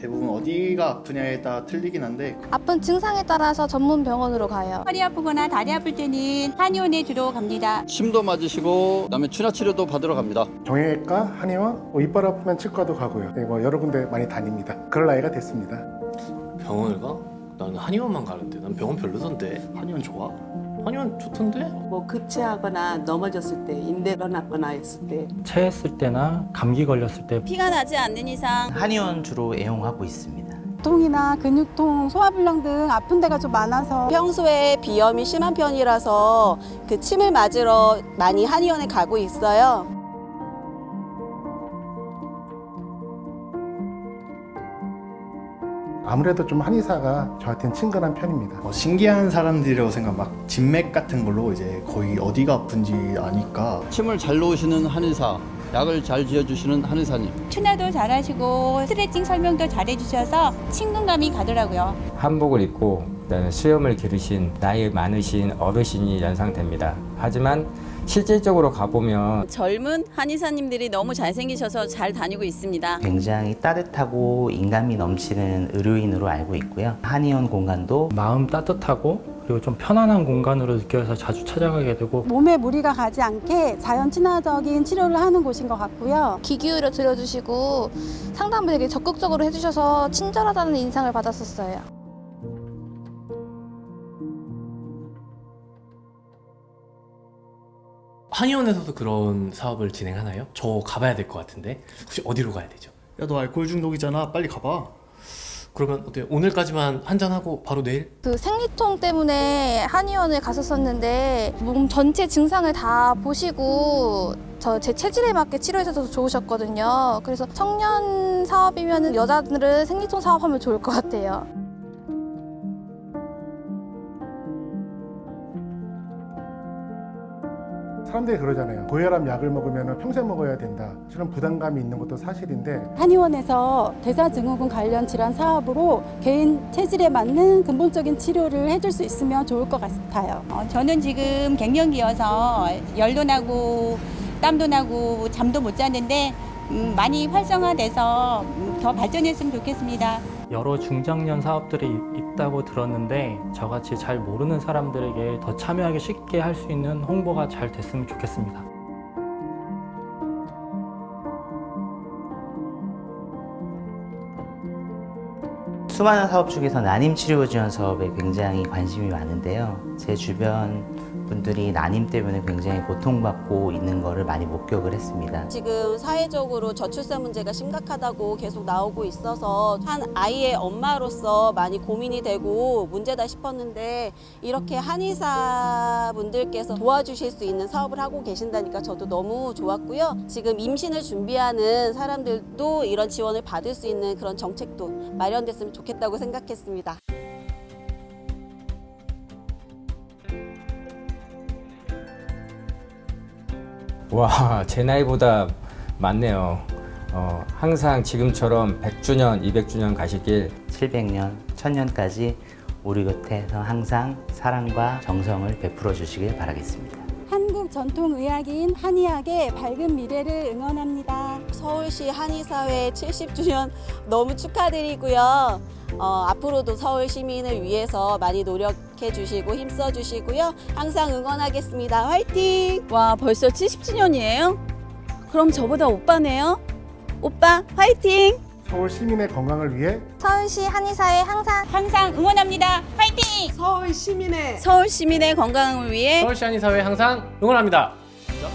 대부분 어디가 아프냐에 따라 틀리긴 한데 아픈 증상에 따라서 전문 병원으로 가요. 허리 아프거나 다리 아플 때는 한의원에 주로 갑니다. 침도 맞으시고 그다음에 추나 치료도 받으러 갑니다. 정형외과, 한의원, 뭐 이빨 아프면 치과도 가고요. 네, 뭐 여러 군데 많이 다닙니다. 그럴 나이가 됐습니다. 병원을 가? 나는 한의원만 가는데 난 병원 별로던데 한의원 좋아? 한의원 좋던데? 뭐 급체하거나 넘어졌을 때 인대가 났거나 했을 때 체했을 때나 감기 걸렸을 때 피가 나지 않는 이상 한의원 주로 애용하고 있습니다. 통이나 근육통, 소화불량 등 아픈 데가 좀 많아서 평소에 비염이 심한 편이라서 그 침을 맞으러 많이 한의원에 가고 있어요. 아무래도 좀 한의사가 저한테는 친근한 편입니다. 뭐 신기한 사람들이라고 생각 막 진맥 같은 걸로 이제 거의 어디가 아픈지 아니까 침을 잘 놓으시는 한의사, 약을 잘 지어주시는 한의사님. 추나도 잘하시고 스트레칭 설명도 잘해주셔서 친근감이 가더라고요. 한복을 입고 그다음에 수염을 기르신 나이 많으신 어르신이 연상됩니다. 하지만 실질적으로 가보면 젊은 한의사님들이 너무 잘생기셔서 잘 다니고 있습니다. 굉장히 따뜻하고 인간미 넘치는 의료인으로 알고 있고요. 한의원 공간도 마음 따뜻하고 그리고 좀 편안한 공간으로 느껴서 자주 찾아가게 되고 몸에 무리가 가지 않게 자연 친화적인 치료를 하는 곳인 것 같고요. 귀 기울여 들어주시고 상담을 되게 적극적으로 해주셔서 친절하다는 인상을 받았었어요. 한의원에서도 그런 사업을 진행하나요? 저 가봐야 될 것 같은데 혹시 어디로 가야 되죠? 야 너 알코올 중독이잖아 빨리 가봐 그러면 어때요? 오늘까지만 한잔 하고 바로 내일? 그 생리통 때문에 한의원을 갔었었는데 몸 전체 증상을 다 보시고 저 제 체질에 맞게 치료해 주셔서 좋으셨거든요. 그래서 청년 사업이면 여자들은 생리통 사업하면 좋을 것 같아요. 사람들이 그러잖아요. 고혈압 약을 먹으면 평생 먹어야 된다. 실은 부담감이 있는 것도 사실인데 한의원에서 대사증후군 관련 질환 사업으로 개인 체질에 맞는 근본적인 치료를 해줄 수 있으면 좋을 것 같아요. 어, 저는 지금 갱년기여서 열도 나고 땀도 나고 잠도 못 자는데 음, 많이 활성화돼서 음, 더 발전했으면 좋겠습니다. 여러 중장년 사업들이 있다고 들었는데 저같이 잘 모르는 사람들에게 더 참여하기 쉽게 할 수 있는 홍보가 잘 됐으면 좋겠습니다. 수많은 사업 중에서 난임 치료 지원 사업에 굉장히 관심이 많은데요. 제 주변 분들이 난임 때문에 굉장히 고통받고 있는 거를 많이 목격을 했습니다. 지금 사회적으로 저출산 문제가 심각하다고 계속 나오고 있어서 한 아이의 엄마로서 많이 고민이 되고 문제다 싶었는데 이렇게 한의사 분들께서 도와주실 수 있는 사업을 하고 계신다니까 저도 너무 좋았고요. 지금 임신을 준비하는 사람들도 이런 지원을 받을 수 있는 그런 정책도 마련됐으면 좋겠다고 생각했습니다. 와, 제 나이보다 많네요. 어, 항상 지금처럼 100주년, 200주년 가시길 700년, 1000년까지 우리 곁에서 항상 사랑과 정성을 베풀어 주시길 바라겠습니다. 한국 전통 의학인 한의학의 밝은 미래를 응원합니다. 서울시 한의사회 70주년 너무 축하드리고요. 어, 앞으로도 서울 시민을 위해서 많이 노력해 주시고 힘써 주시고요. 항상 응원하겠습니다. 화이팅! 와 벌써 70주년이에요? 그럼 저보다 오빠네요? 오빠 화이팅! 서울 시민의 건강을 위해 서울시 한의사에 항상 항상 응원합니다. 화이팅! 서울 시민의 서울 시민의 건강을 위해 서울시 한의사회 항상 응원합니다. 자,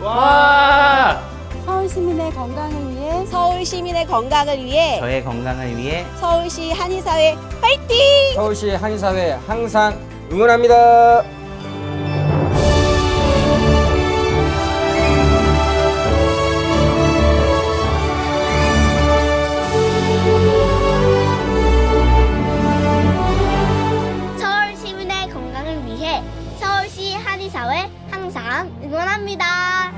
응. 와! 서울 시민의 건강을 위해 서울 시민의 건강을 위해 저의 건강을 위해 서울시 한의사회 파이팅! 서울시 한의사회 항상 응원합니다. 서울 시민의 건강을 위해 서울시 한의사회 항상 응원합니다.